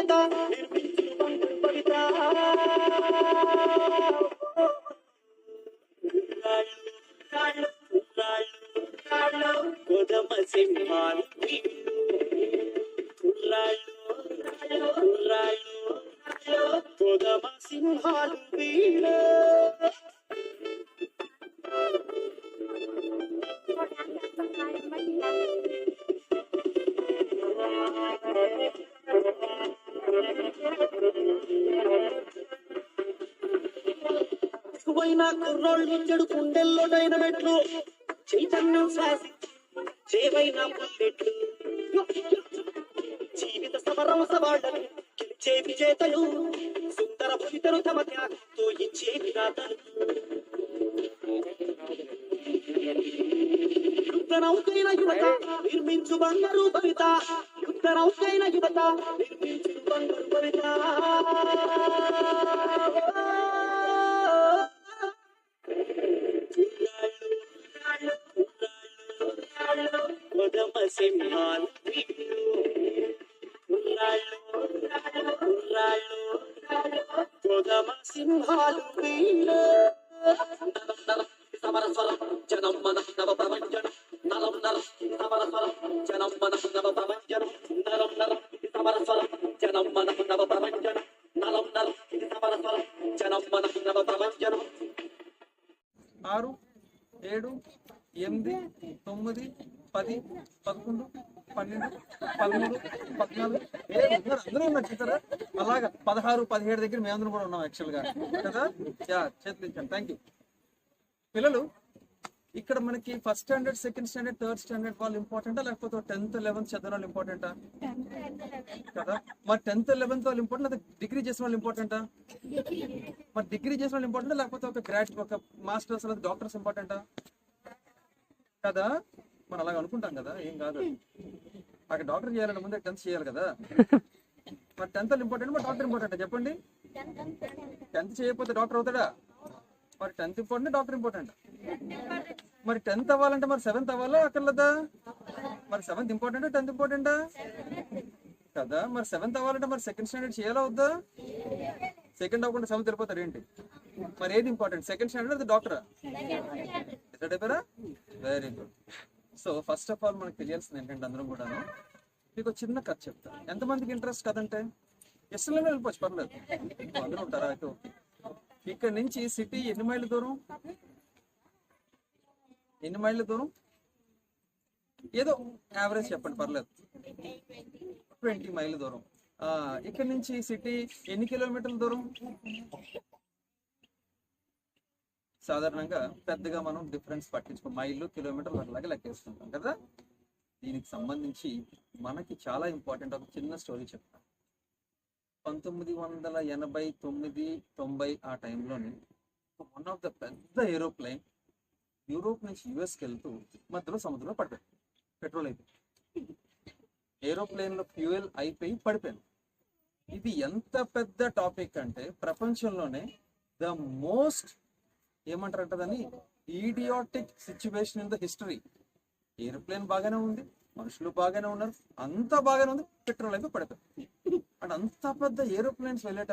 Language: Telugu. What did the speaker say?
యుద్ధనౌకైన యువత నిర్మించు బంగారు భవిత రాళ్ళు, రాళ్ళు, రాళ్ళు, రాళ్ళు, కొదమ సింహాలు వీళ్ళు. రాళ్ళు, రాళ్ళు, రాళ్ళు, కుర్రోళ్ళు చెడు కుండెల్లోనైన మెట్లు చైతన్యం శ్వాసి చేవైన బుల్లెట్లు జీవిత సమరం సవాళ్ళను గెలిచే విజేతలు సుందర భవితలు తమ త్యాగంతో ఇచ్చే విధాతలు యుద్ధనౌకైన యువత నిర్మించు బంగారు భవిత. యుద్ధనౌకైన యువత నిర్మించు సింహాలు కొదమ సింహాలు సమర స్వరం జనం మన నవ ప్రపంచనం నలం నరం సమర స్వరం జనం మన నవ ప్రపంచనం నరం నరం సమర స్వరం జనం మన నవ ప్రపంచనం నలం నరం సమర స్వరం. జనం నవ ప్రపంచనం ఆరు ఏడు ఎనిమిది తొమ్మిది పది పదకొండు పన్నెండు పదమూడు పద్నాలుగు. అందరూ ఉన్నారు చూసారా? అలాగా పదహారు పదిహేడు దగ్గర మేమందరం కూడా ఉన్నాం యాక్చువల్గా కదా? చేతులు ఇచ్చాను థ్యాంక్ యూ పిల్లలు ఇక్కడ మనకి first standard second standard third standard వాళ్ళు ఇంపార్టెంటా లేకపోతే టెన్త్ లెవెన్త్ చదివిన వాళ్ళు ఇంపార్టెంటా కదా? మరి టెన్త్ లెవెన్త్ వాళ్ళు ఇంపార్టెంట్ లేదా డిగ్రీ చేసిన వాళ్ళు ఇంపార్టెంటా మరి డిగ్రీ చేసిన వాళ్ళు ఇంపార్టెంట్ లేకపోతే ఒక గ్రాడ్ ఒక మాస్టర్స్ లేదా డాక్టర్స్ ఇంపార్టెంటా కదా? మనం అలాగ అనుకుంటాం కదా ఏం కాదు. అక్కడ డాక్టర్ చేయాలంటే ముందే టెన్త్ చేయాలి కదా? మరి టెన్త్ ఇంపార్టెంట్ మరి డాక్టర్ ఇంపార్టెంట్ చెప్పండి. టెన్త్ చేయకపోతే డాక్టర్ అవుతాడా? మరి టెన్త్ ఇంపార్టెంట్ డాక్టర్ ఇంపార్టెంట్ మరి టెన్త్ అవ్వాలంటే మరి సెవెంత్ అవ్వాలా అక్కర్లేదా? మరి సెవెంత్ ఇంపార్టెంట్ టెన్త్ ఇంపార్టెంటా కదా మరి సెవెంత్ అవ్వాలంటే మరి సెకండ్ స్టాండర్డ్ చేయాలా వద్దా? సెకండ్ అవ్వకుండా సెవెంత్ వెళ్ళిపోతారు ఏంటి? మరి ఏది ఇంపార్టెంట్ సెకండ్ స్టాండర్డ్ అది డాక్టరా డిసైడ్ అయిపోయారా very good so first of all మనకు తెలియాల్సింది ఏంటంటే అందరం కూడా మీకు చిన్న కథ చెప్తా. ఎంతమందికి ఇంట్రెస్ట్ కదంటే? ఇష్టంలోనే వెళ్ళిపోవచ్చు పర్లేదు. అందరూ ఉంటారా? అయితే ఓకే. ఇక్కడ నుంచి సిటీ ఎన్ని మైళ్ళ దూరం? ఎన్ని మైళ్ళ దూరం? ఏదో యావరేజ్ చెప్పండి పర్లేదు. ట్వంటీ మైళ్ళ దూరం. ఇక్కడ నుంచి సిటీ ఎన్ని కిలోమీటర్ల దూరం? సాధారణంగా పెద్దగా మనం డిఫరెన్స్ పట్టించుకో మైళ్ళు కిలోమీటర్లు అట్లాగే లెక్కేస్తుంటాం కదా? దీనికి సంబంధించి మనకి చాలా ఇంపార్టెంట్ ఒక చిన్న స్టోరీ చెప్తాను పంతొమ్మిది వందల ఎనభై తొమ్మిది తొంభై ఆ టైంలోని వన్ ఆఫ్ ద పెద్ద ఏరోప్లేన్ యూరోప్ నుంచి యుఎస్కి వెళ్తూ మధ్యలో సముద్రంలో పడిపోయాను. పెట్రోల్ అయిపోయింది. ఏరోప్లేన్లో ఫ్యూయల్ అయిపోయి పడిపోయాను. ఇది ఎంత పెద్ద టాపిక్ అంటే ప్రపంచంలోనే ద మోస్ట్ ఏమంటారంట దాన్ని? Idiotic situation in the history. Aeroplane బాగానే ఉంది మనుషులు బాగానే ఉన్నారు అంతా బాగానే ఉంది పెట్రోల్ అయిపోయి పడిపోయారు అండ్ అంత పెద్ద ఏరోప్లేన్స్ వెళ్ళేటప్పుడు